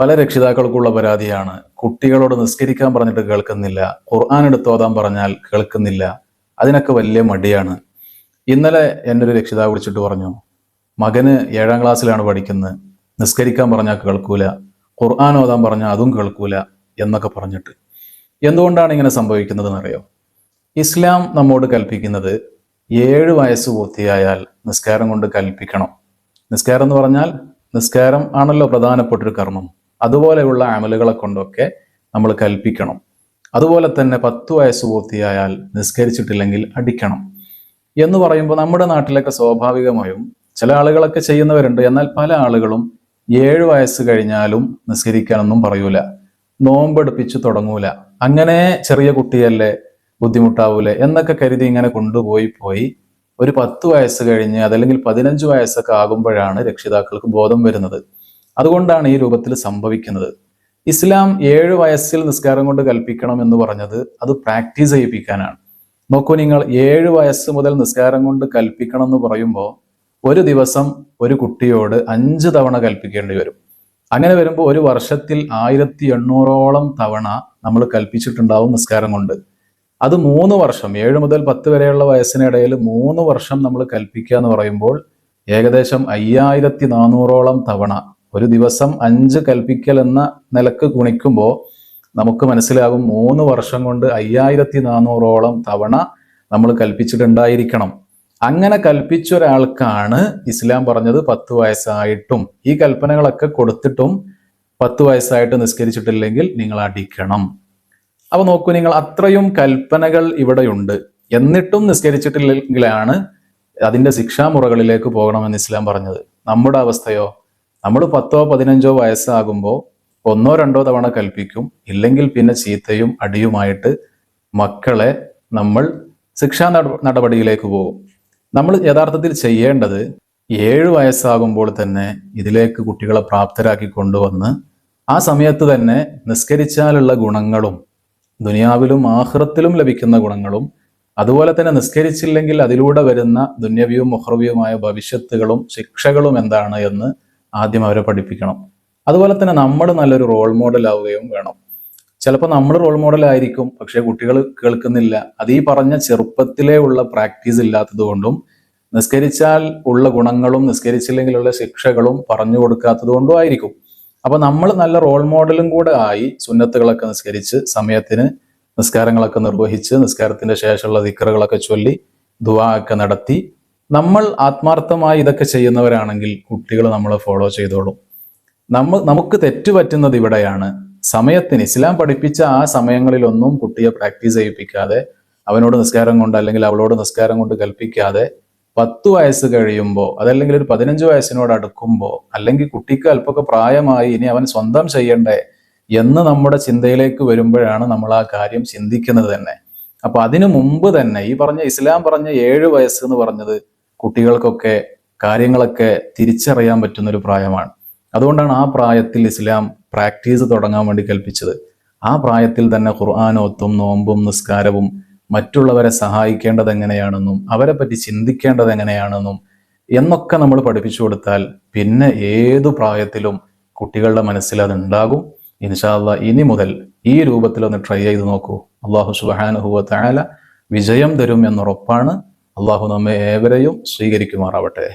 പല രക്ഷിതാക്കൾക്കുള്ള പരാതിയാണ്. കുട്ടികളോട് നിസ്കരിക്കാൻ പറഞ്ഞിട്ട് കേൾക്കുന്നില്ല. ഖുർആൻ എടുത്ത് ഓതാൻ പറഞ്ഞാൽ കേൾക്കുന്നില്ല. അതിനൊക്കെ വലിയ മടിയാണ്. ഇന്നലെ എന്റെ ഒരു രക്ഷിതാവ് വിളിച്ചിട്ട് പറഞ്ഞു മകന് ഏഴാം ക്ലാസ്സിലാണ് പഠിക്കുന്നത് നിസ്കരിക്കാൻ പറഞ്ഞാൽ കേൾക്കൂല. ഖുർആൻ ഓതാൻ പറഞ്ഞാൽ അതും കേൾക്കൂല. എന്നൊക്കെ പറഞ്ഞിട്ട്. എന്തുകൊണ്ടാണ് ഇങ്ങനെ സംഭവിക്കുന്നത് എന്നറിയോ ഇസ്ലാം നമ്മോട് കൽപ്പിക്കുന്നത് ഏഴ് വയസ്സ് പൂർത്തിയായാൽ നിസ്കാരം കൊണ്ട് കൽപ്പിക്കണം. നിസ്കാരം എന്ന് പറഞ്ഞാൽ നിസ്കാരം ആണല്ലോ പ്രധാനപ്പെട്ടൊരു കർമ്മം. അതുപോലെയുള്ള അമലുകളെ കൊണ്ടൊക്കെ നമ്മൾ കൽപ്പിക്കണം. അതുപോലെ തന്നെ പത്ത് വയസ്സ് പൂർത്തിയായാൽ നിസ്കരിച്ചിട്ടില്ലെങ്കിൽ അടിക്കണം. എന്ന് പറയുമ്പോൾ നമ്മുടെ നാട്ടിലൊക്കെ സ്വാഭാവികമായും ചില ആളുകളൊക്കെ ചെയ്യുന്നവരുണ്ട്. എന്നാൽ പല ആളുകളും ഏഴ് വയസ്സ് കഴിഞ്ഞാലും നിസ്കരിക്കാനൊന്നും പറയൂല. നോമ്പെടുപ്പിച്ചു തുടങ്ങൂല. അങ്ങനെ ചെറിയ കുട്ടിയല്ലേ ബുദ്ധിമുട്ടാവൂലേ എന്നൊക്കെ കരുതി ഇങ്ങനെ കൊണ്ടുപോയി പോയി ഒരു പത്ത് വയസ്സ് കഴിഞ്ഞ് അതല്ലെങ്കിൽ പതിനഞ്ച് വയസ്സൊക്കെ ആകുമ്പോഴാണ് രക്ഷിതാക്കൾക്ക് ബോധം വരുന്നത്. അതുകൊണ്ടാണ് ഈ രൂപത്തിൽ സംഭവിക്കുന്നത്. ഇസ്ലാം ഏഴ് വയസ്സിൽ നിസ്കാരം കൊണ്ട് കൽപ്പിക്കണം എന്ന് പറഞ്ഞത് അത് പ്രാക്ടീസ് ചെയ്യിപ്പിക്കാനാണ്. നോക്കൂ നിങ്ങൾ ഏഴ് വയസ്സ് മുതൽ നിസ്കാരം കൊണ്ട് കൽപ്പിക്കണം എന്ന് പറയുമ്പോൾ ഒരു ദിവസം ഒരു കുട്ടിയോട് അഞ്ച് തവണ കൽപ്പിക്കേണ്ടി വരും. അങ്ങനെ വരുമ്പോൾ ഒരു വർഷത്തിൽ ആയിരത്തി എണ്ണൂറോളം തവണ നമ്മൾ കൽപ്പിച്ചിട്ടുണ്ടാവും നിസ്കാരം കൊണ്ട്. അത് മൂന്ന് വർഷം ഏഴ് മുതൽ പത്ത് വരെയുള്ള വയസ്സിനിടയിൽ മൂന്ന് വർഷം നമ്മൾ കൽപ്പിക്കുക എന്ന് പറയുമ്പോൾ ഏകദേശം അയ്യായിരത്തി നാനൂറോളം തവണ ഒരു ദിവസം അഞ്ച് കൽപ്പിക്കൽ എന്ന നിലയ്ക്ക് ഗുണിക്കുമ്പോൾ നമുക്ക് മനസ്സിലാകും മൂന്ന് വർഷം കൊണ്ട് അയ്യായിരത്തി നാനൂറോളം തവണ നമ്മൾ കൽപ്പിച്ചിട്ടുണ്ടായിരിക്കണം. അങ്ങനെ കൽപ്പിച്ച ഒരാൾക്കാണ് ഇസ്ലാം പറഞ്ഞത് പത്ത് വയസ്സായിട്ടും ഈ കൽപ്പനകളൊക്കെ കൊടുത്തിട്ടും പത്ത് വയസ്സായിട്ട് നിസ്കരിച്ചിട്ടില്ലെങ്കിൽ നിങ്ങൾ അടിക്കണം. അപ്പൊ നോക്കൂ നിങ്ങൾ അത്രയും കൽപ്പനകൾ ഇവിടെയുണ്ട്. എന്നിട്ടും നിസ്കരിച്ചിട്ടില്ലെങ്കിലാണ് അതിന്റെ ശിക്ഷാമുറകളിലേക്ക് പോകണമെന്ന് ഇസ്ലാം പറഞ്ഞത്. നമ്മുടെ അവസ്ഥയോ? നമ്മൾ പത്തോ പതിനഞ്ചോ വയസ്സാകുമ്പോൾ ഒന്നോ രണ്ടോ തവണ കൽപ്പിക്കും ഇല്ലെങ്കിൽ പിന്നെ ചീത്തയും അടിയുമായിട്ട് മക്കളെ നമ്മൾ ശിക്ഷാ നടപടിയിലേക്ക് പോകും. നമ്മൾ യഥാർത്ഥത്തിൽ ചെയ്യേണ്ടത് ഏഴ് വയസ്സാകുമ്പോൾ തന്നെ ഇതിലേക്ക് കുട്ടികളെ പ്രാപ്തരാക്കി കൊണ്ടുവന്ന് ആ സമയത്ത് തന്നെ നിസ്കരിച്ചാലുള്ള ഗുണങ്ങളും ദുനിയാവിലും ആഹ്റത്തിലും ലഭിക്കുന്ന ഗുണങ്ങളും അതുപോലെ തന്നെ നിസ്കരിച്ചില്ലെങ്കിൽ അതിലൂടെ വരുന്ന ദുന്യവിയും മുഹ്റവിയുമായ ഭവിഷ്യത്തുകളും ശിക്ഷകളും എന്താണ് എന്ന് ആദ്യം അവരെ പഠിപ്പിക്കണം. അതുപോലെ തന്നെ നമ്മൾ നല്ലൊരു റോൾ മോഡൽ ആവുകയും വേണം. ചിലപ്പോൾ നമ്മൾ റോൾ മോഡൽ ആയിരിക്കും പക്ഷേ കുട്ടികൾ കേൾക്കുന്നില്ല. അത് ഈ പറഞ്ഞ ചെറുപ്പത്തിലേ ഉള്ള പ്രാക്ടീസ് ഇല്ലാത്തത് കൊണ്ടും നിസ്കരിച്ചാൽ ഉള്ള ഗുണങ്ങളും നിസ്കരിച്ചില്ലെങ്കിലുള്ള ശിക്ഷകളും പറഞ്ഞു കൊടുക്കാത്തത് കൊണ്ടും ആയിരിക്കും. അപ്പൊ നമ്മൾ നല്ല റോൾ മോഡലും കൂടെ ആയി സുന്നത്തുകളൊക്കെ നിസ്കരിച്ച് സമയത്തിന് നിസ്കാരങ്ങളൊക്കെ നിർവഹിച്ച് നിസ്കാരത്തിന്റെ ശേഷമുള്ള ദിക്കറുകളൊക്കെ ചൊല്ലി ദുവാ ഒക്കെ നടത്തി നമ്മൾ ആത്മാർത്ഥമായി ഇതൊക്കെ ചെയ്യുന്നവരാണെങ്കിൽ കുട്ടികൾ നമ്മളെ ഫോളോ ചെയ്തോളും. നമ്മൾ നമുക്ക് തെറ്റ് പറ്റുന്നത് ഇവിടെയാണ്. സമയത്തിന് ഇസ്ലാം പഠിപ്പിച്ച ആ സമയങ്ങളിലൊന്നും കുട്ടിയെ പ്രാക്ടീസ് ചെയ്യിപ്പിക്കാതെ അവനോട് നിസ്കാരം കൊണ്ട് അല്ലെങ്കിൽ അവളോട് നിസ്കാരം കൊണ്ട് കൽപ്പിക്കാതെ പത്ത് വയസ്സ് കഴിയുമ്പോൾ അതല്ലെങ്കിൽ ഒരു പതിനഞ്ച് വയസ്സിനോട് അടുക്കുമ്പോൾ അല്ലെങ്കിൽ കുട്ടിക്ക് അല്പമൊക്കെ പ്രായമായി ഇനി അവൻ സ്വന്തം ചെയ്യണ്ടേ എന്ന് നമ്മുടെ ചിന്തയിലേക്ക് വരുമ്പോഴാണ് നമ്മൾ ആ കാര്യം ചിന്തിക്കുന്നത് തന്നെ. അപ്പൊ അതിനു മുമ്പ് തന്നെ ഈ പറഞ്ഞ ഇസ്ലാം പറഞ്ഞ ഏഴ് വയസ്സ് എന്ന് പറഞ്ഞത് കുട്ടികൾക്കൊക്കെ കാര്യങ്ങളൊക്കെ തിരിച്ചറിയാൻ പറ്റുന്ന ഒരു പ്രായമാണ്. അതുകൊണ്ടാണ് ആ പ്രായത്തിൽ ഇസ്ലാം പ്രാക്ടീസ് തുടങ്ങാൻ വേണ്ടി കൽപ്പിച്ചത്. ആ പ്രായത്തിൽ തന്നെ ഖുർആാനോത്തും നോമ്പും നിസ്കാരവും മറ്റുള്ളവരെ സഹായിക്കേണ്ടത് എങ്ങനെയാണെന്നും അവരെ പറ്റി ചിന്തിക്കേണ്ടത് എങ്ങനെയാണെന്നും എന്നൊക്കെ നമ്മൾ പഠിപ്പിച്ചു കൊടുത്താൽ പിന്നെ ഏതു പ്രായത്തിലും കുട്ടികളുടെ മനസ്സിൽ അത് ഉണ്ടാകും ഇൻഷാല്ല ഇനി മുതൽ ഈ രൂപത്തിൽ ഒന്ന് ട്രൈ ചെയ്ത് നോക്കൂ. അള്ളാഹു സുബാനുഹുവ വിജയം തരും എന്നുറപ്പാണ്. അള്ളാഹു നമ്മെ ഏവരെയും സ്വീകരിക്കുമാറാവട്ടെ.